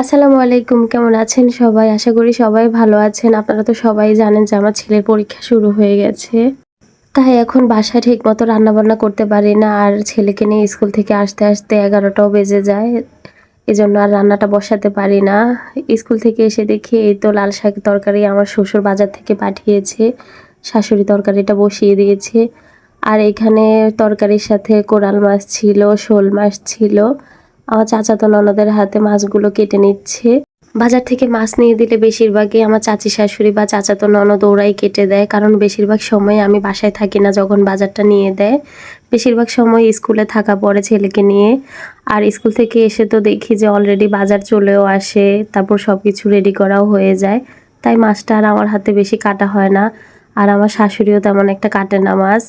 আসসালামু আলাইকুম, কেমন আছেন সবাই? আশা করি সবাই ভালো আছেন। আপনারা তো সবাই জানেন যে আমার ছেলের পরীক্ষা শুরু হয়ে গেছে। তাই এখন বাসায় ঠিক মতো রান্নাবান্না করতে পারি না, আর ছেলেকে নিয়ে স্কুল থেকে আসতে আসতে এগারোটাও বেজে যায়। এজন্য আর রান্নাটা বসাতে পারি না। স্কুল থেকে এসে দেখি এই তো লাল শাক তরকারি আমার শ্বশুর বাজার থেকে পাঠিয়েছে। শাশুড়ি তরকারিটা বসিয়ে দিয়েছে। আর এখানে তরকারির সাথে কোরাল মাছ ছিল, শোল মাছ ছিল। আমার চাচাতো ননদের হাতে মাছগুলো কেটে নিচ্ছে। বাজার থেকে মাছ নিয়ে দিলে বেশিরভাগই আমার চাচি শাশুড়ি বা চাচাতো ননদ ওরাই কেটে দেয়, কারণ বেশিরভাগ সময় আমি বাসায় থাকি না যখন বাজারটা নিয়ে দেয়। বেশিরভাগ সময় স্কুলে থাকা পড়ে ছেলেকে নিয়ে, আর স্কুল থেকে এসে তো দেখি যে অলরেডি বাজার চলেও আসে, তারপর সব কিছু রেডি করাও হয়ে যায়। তাই মাছটা আর আমার হাতে বেশি কাটা হয় না, আর আমার শাশুড়িও তেমন একটা কাটে না মাছ।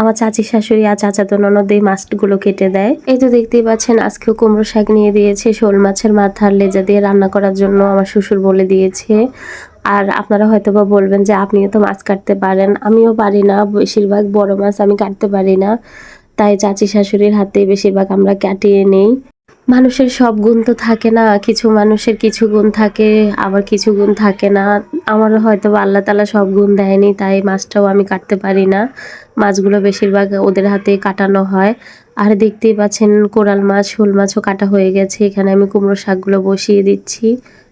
আমার চাচি শাশুড়ি আর চাচা তো ননদ এই মাছগুলো কেটে দেয়। এই তো দেখতেই পাচ্ছেন, আজকেও কুমড়ো শাক নিয়ে দিয়েছে, শোল মাছের মাথার লেজা দিয়ে রান্না করার জন্য আমার শ্বশুর বলে দিয়েছে। আর আপনারা হয়তো বা বলবেন যে, আপনিও তো মাছ কাটতে পারেন। আমিও পারি না, বেশিরভাগ বড় মাছ আমি কাটতে পারি না। তাই চাচি শাশুড়ির হাতে বেশিরভাগ আমরা কাটিয়ে নেই। মানুষের সব গুণ তো থাকে না, কিছু মানুষের কিছু গুণ থাকে, আবার কিছু গুণ থাকে না। আমার হয়তো আল্লাহ তালা সব গুণ দেয়নি, তাই মাছটাও আমি কাটতে পারি না। মাছগুলো বেশিরভাগ ওদের হাতে কাটানো হয়। আর দেখতেই পাচ্ছেন কোরাল মাছ, শোল মাছও কাটা হয়ে গেছে। এখানে আমি কুমড়ো শাকগুলো বসিয়ে দিচ্ছি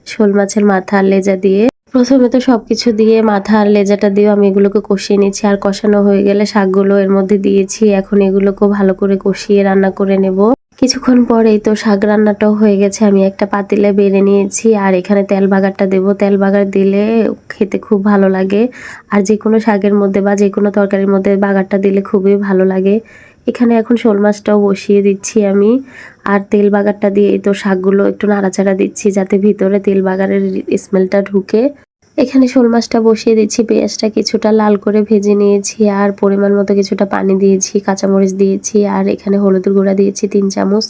শোল মাছের মাথা আর লেজা দিয়ে। প্রথমে তো সব কিছু দিয়ে মাথা আর লেজাটা দিয়ে আমি এগুলোকে কষিয়ে নিচ্ছি। আর কষানো হয়ে গেলে শাকগুলো এর মধ্যে দিয়েছি। এখন এগুলোকেও ভালো করে কষিয়ে রান্না করে নেব। কিছুক্ষণ পরেই তো শাক রান্নাটাও হয়ে গেছে। আমি একটা পাতিলে বেড়ে নিয়েছি আর এখানে তেল বাগারটা দেবো। তেল বাগার দিলে খেতে খুব ভালো লাগে। আর যে কোনো শাকের মধ্যে বা যে কোনো তরকারির মধ্যে বাগারটা দিলে খুবই ভালো লাগে। এখানে এখন শোল মাছটাও বসিয়ে দিচ্ছি আমি। আর তেল বাগারটা দিয়ে তো শাকগুলো একটু নাড়াচাড়া দিচ্ছি যাতে ভিতরে তেল বাগারের স্মেলটা ঢুকে। এখানে শোল মাছটা বসিয়ে দিচ্ছি, পেঁয়াজটা কিছুটা লাল করে ভেজে নিয়েছি, আর পরিমাণ মতো কিছুটা পানি দিয়েছি, কাঁচামরিচ দিয়েছি, আর এখানে হলুদের গুঁড়া দিয়েছি তিন চামচ,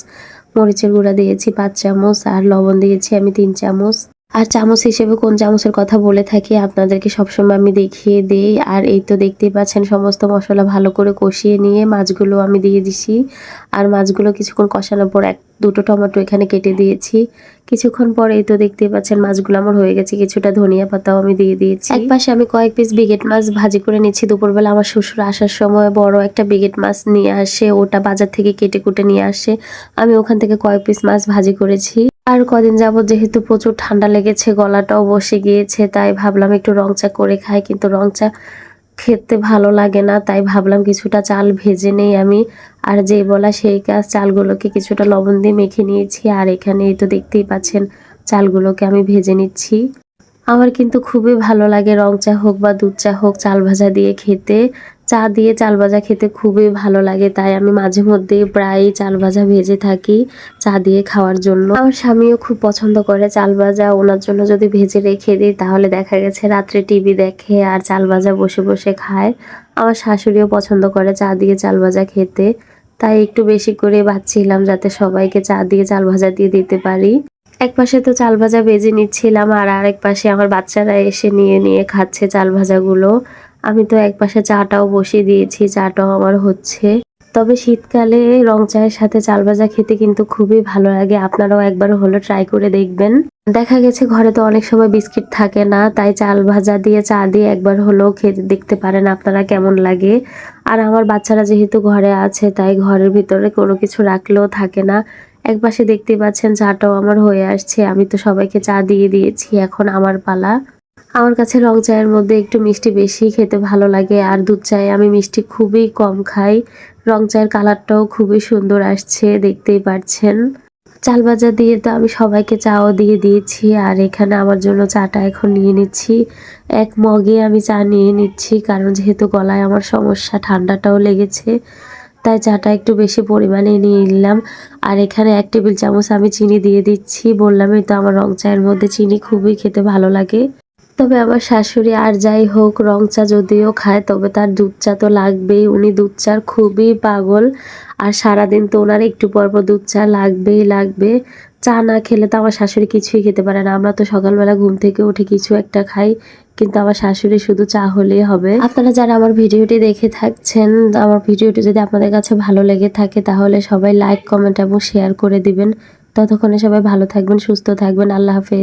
মরিচের গুঁড়া দিয়েছি পাঁচ চামচ, আর লবণ দিয়েছি আমি তিন চামচ। আর চামচ হিসেবে কোন চামচের কথা বলে থাকি, আপনাদেরকে সবসময় আমি দেখিয়ে দিই। আর এই তো দেখতেই পাচ্ছেন, সমস্ত মশলা ভালো করে কষিয়ে নিয়ে মাছগুলো আমি দিয়ে দিছি। আর মাছগুলো কিছুক্ষণ কষানোর পর এক, দুটো টমেটো এখানে কেটে দিয়েছি। কিছুক্ষণ পর এই তো দেখতেই পাচ্ছেন, মাছগুলো আমার হয়ে গেছে, কিছুটা ধনিয়া পাতাও আমি দিয়ে দিয়েছি। এক পাশে আমি কয়েক পিস বিগেট মাছ ভাজি করে নিচ্ছি। দুপুরবেলা আমার শ্বশুর আসার সময় বড় একটা বিগেট মাছ নিয়ে আসে, ওটা বাজার থেকে কেটে কুটে নিয়ে আসে। আমি ওখান থেকে কয়েক পিস মাছ ভাজি করেছি। আর কদিন যাব যেহেতু প্রচুর ঠান্ডা লেগেছে, গলাটাও বসে গিয়েছে, তাই ভাবলাম একটু রং চা করে খাই, কিন্তু রং চা খেতে ভালো লাগে না, তাই ভাবলাম কিছুটা চাল ভেজে নেই আমি। আর যে বলা সেই কাজ চালগুলোকে কিছুটা লবণ দিয়ে মেখে নিয়েছি, আর এখানে এই তো দেখতেই পাচ্ছেন, চালগুলোকে আমি ভেজে নিচ্ছি। আমার কিন্তু খুবই ভালো লাগে রং চা হোক বা দুধ চা হোক, চাল ভাজা দিয়ে খেতে। চা দিয়ে চাল ভাজা খেতে খুবই ভালো লাগে, তাই আমি মাঝে মধ্যে প্রায়ই চাল ভাজা ভেজে থাকি চা দিয়ে খাওয়ার জন্য। আমার স্বামীও খুব পছন্দ করে চাল ভাজা, ওনার জন্য যদি ভেজে রেখে দিই তাহলে দেখা গেছে রাত্রে টিভি দেখে আর চাল ভাজা বসে বসে খায়। আমার শাশুড়িও পছন্দ করে চা দিয়ে চাল ভাজা খেতে, তাই একটু বেশি করে বাচ্ছিলাম যাতে সবাইকে চা দিয়ে চাল ভাজা দিয়ে দিতে পারি। এক পাশে তো চাল ভাজা বেজে নিচ্ছিলাম আর আরেক পাশে আমার বাচ্চারা এসে নিয়ে নিয়ে খাচ্ছে চাল ভাজাগুলো। আমি তো এক পাশে চাটাও বসিয়ে দিয়েছি, চাটাও আমার হচ্ছে। তবে শীতকালে রং চায়ের সাথে চাল ভাজা খেতে কিন্তু খুবই ভালো লাগে। আপনারাও একবার হলো ট্রাই করে দেখবেন। দেখা গেছে ঘরে তো অনেক সময় বিস্কিট থাকে না, তাই চাল ভাজা দিয়ে, চা দিয়ে একবার হলেও খেতে দেখতে পারেন আপনারা কেমন লাগে। আর আমার বাচ্চারা যেহেতু ঘরে আছে, তাই ঘরের ভিতরে কোনো কিছু রাখলেও থাকে না। এক পাশে দেখতেই পাচ্ছেন চাটাও আমার হয়ে আসছে। আমি তো সবাইকে চা দিয়ে দিয়েছি, এখন আমার পালা। আমার কাছে রং চায়ের মধ্যে একটু মিষ্টি বেশি খেতে ভালো লাগে, আর দুধ চায়ে আমি মিষ্টি খুবই কম খাই। রং চায়ের কালারটাও খুবই সুন্দর আসছে, দেখতেই পাচ্ছেন। চাল ভাজা দিয়ে তো আমি সবাইকে চাও দিয়ে দিয়েছি, আর এখানে আমার জন্য চাটা এখন নিয়ে নিচ্ছি। এক মগে আমি চা নিয়ে নিচ্ছি, কারণ যেহেতু গলায় আমার সমস্যা, ঠান্ডাটাও লেগেছে। তাই চাটা একটু বেশি পরিমাণে নিয়ে নিলাম। আর এখানে এক টেবিল চামচ আমি চিনি দিয়ে দিচ্ছি। বললামই তো আমার রং চায়ের মধ্যে চিনি খুবই খেতে ভালো লাগে। তবে আমার শাশুড়ি আর যাই হোক রং চা যদিও খায়, তবে তার দুধ চা তো লাগবেই। উনি দুধ চার খুবই পাগল। আর সারাদিন তো ওনার একটু পর পর দুধ চা লাগবেই, লাগবে। চা না খেলে তো আমার শাশুড়ি কিছুই খেতে পারে না। আমরা তো সকালবেলা ঘুম থেকে উঠে কিছু একটা খাই, কিন্তু আমার শাশুড়ি শুধু চা হলেই হবে। আপনারা যারা আমার ভিডিওটি দেখে থাকছেন, আমার ভিডিওটি যদি আপনাদের কাছে ভালো লেগে থাকে, তাহলে সবাই লাইক, কমেন্ট এবং শেয়ার করে দিবেন। ততক্ষণে সবাই ভালো থাকবেন, সুস্থ থাকবেন। আল্লাহ হাফেজ।